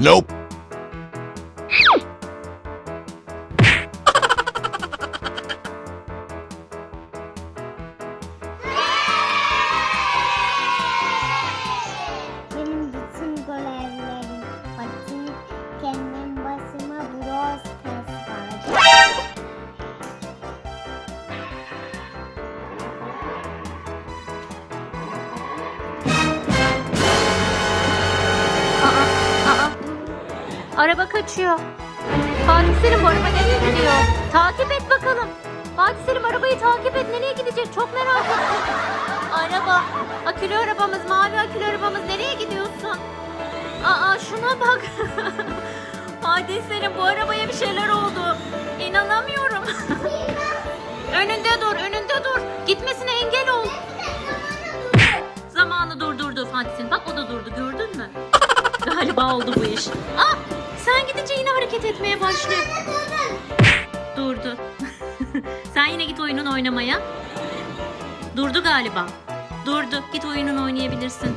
Nope. Araba kaçıyor. Fatih Selim bu araba nereye gidiyor? Takip et bakalım. Fatih Selim arabayı takip et. Nereye gidecek? Çok merak ettim. Araba. Akülü arabamız, mavi akülü arabamız. Nereye gidiyorsun? Aa şuna bak. Fatih Selim bu arabaya bir şeyler oldu. İnanamıyorum. önünde dur, önünde dur. Gitmesine engel ol. Zamanı durdurdu Fatih Selim. Bak o da durdu gördün mü? Galiba oldu bu iş. Ah sen gidince yine hareket etmeye başlıyor. Durdu. sen yine git oyunun oynamaya. Durdu galiba. Durdu. Git oyunun oynayabilirsin.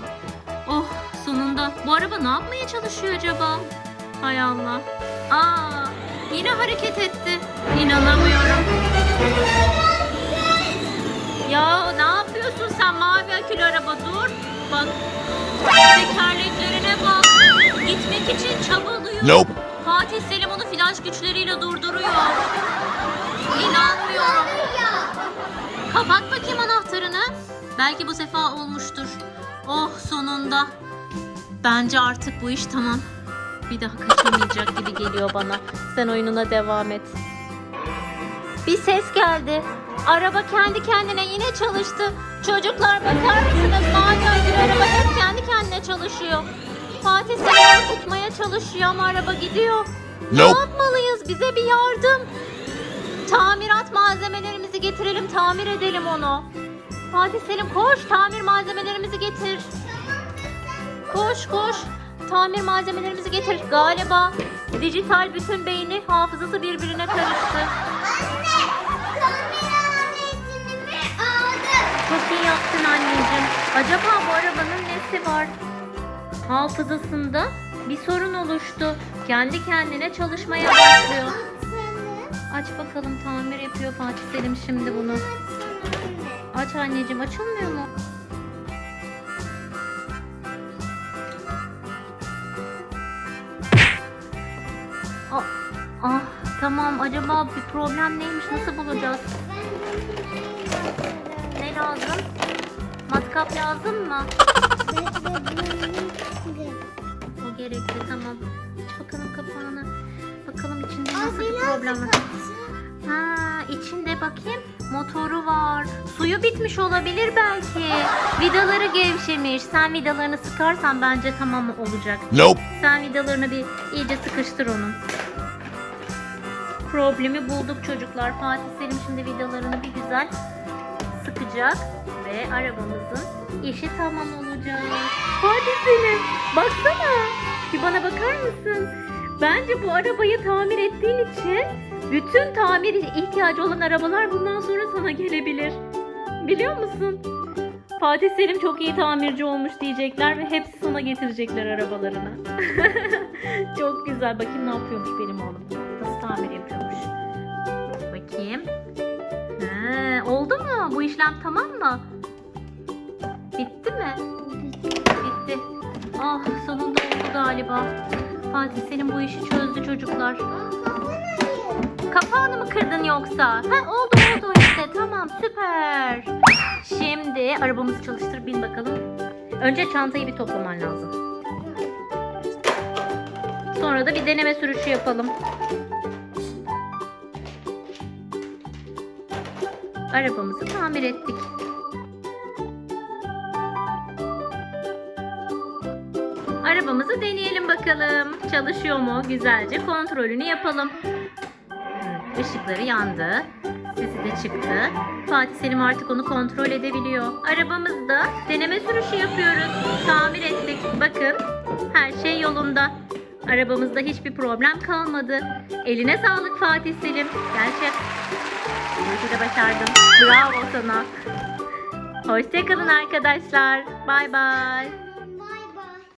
Oh sonunda. Bu araba ne yapmaya çalışıyor acaba? Hay Allah. Aa yine hareket etti. İnanamıyorum. Ya ne yapıyorsun sen mavi akülü araba dur. Bak tekerleklerine bak. Gitmek için çabalıyor. Nope. Fatih Selim onu flash güçleriyle durduruyor. İnanmıyorum. Kapat bakayım anahtarını. Belki bu sefa olmuştur. Oh sonunda. Bence artık bu iş tamam. Bir daha kaçamayacak gibi geliyor bana. Sen oyununa devam et. Bir ses geldi. Araba kendi kendine yine çalıştı. Çocuklar bakar mısınız? Acil araba hep kendi kendine çalışıyor. Fatih Selim onu tutmaya çalışıyor ama araba gidiyor. Ne Nope. yapmalıyız? Bize bir yardım. Tamirat malzemelerimizi getirelim, tamir edelim onu. Fatih Selim koş, tamir malzemelerimizi getir. Koş koş. Tamir malzemelerimizi getir. Galiba dijital bütün beyni hafızası birbirine karıştı. Çok iyi yaptın anneciğim. Acaba bu arabanın nesi var? Hafızasında bir sorun oluştu. Kendi kendine çalışmaya başlıyor. Aç bakalım tamir yapıyor Fatih Selim şimdi bunu. Aç anneciğim açılmıyor mu? Ah, ah tamam acaba bir problem neymiş nasıl bulacağız? Ne lazım? Matkap lazım mı? O gerekli tamam. Aç bakalım kapağını. Bakalım içinde nasıl bir problem var. Ha, içinde bakayım motoru var. Suyu bitmiş olabilir belki. Vidaları gevşemiş. Sen vidalarını sıkarsan bence tamam olacak. Nope. Sen vidalarını bir iyice sıkıştır onun. Problemi bulduk çocuklar. Fatih Selim şimdi vidalarını bir güzel sıkacak ve arabamızın işi tamam olacak. Fatih Selim baksana. Bir bana bakar mısın? Bence bu arabayı tamir ettiğin için bütün tamir ihtiyacı olan arabalar bundan sonra sana gelebilir. Biliyor musun? Fatih Selim çok iyi tamirci olmuş diyecekler ve hepsi sana getirecekler arabalarını. çok güzel. Bakayım ne yapıyormuş benim oğlum. Nasıl tamir yapıyormuş. İşlem tamam mı? Bitti mi? Bitti. Ah sonunda oldu galiba. Fatih Selim bu işi çözdü çocuklar. Kapağını mı kırdın yoksa? Ha oldu oldu işte tamam süper. Şimdi arabamızı çalıştır bin bakalım. Önce çantayı bir toplaman lazım. Sonra da bir deneme sürüşü yapalım. Arabamızı tamir ettik. Arabamızı deneyelim bakalım. Çalışıyor mu? Güzelce kontrolünü yapalım. Işıkları yandı. Sesi de çıktı. Fatih Selim artık onu kontrol edebiliyor. Arabamızda deneme sürüşü yapıyoruz. Tamir ettik. Bakın her şey yolunda. Arabamızda hiçbir problem kalmadı. Eline sağlık Fatih Selim. Gel şef. Bu de başardın. Bravo sana. Hoşçakalın arkadaşlar. Bay bay.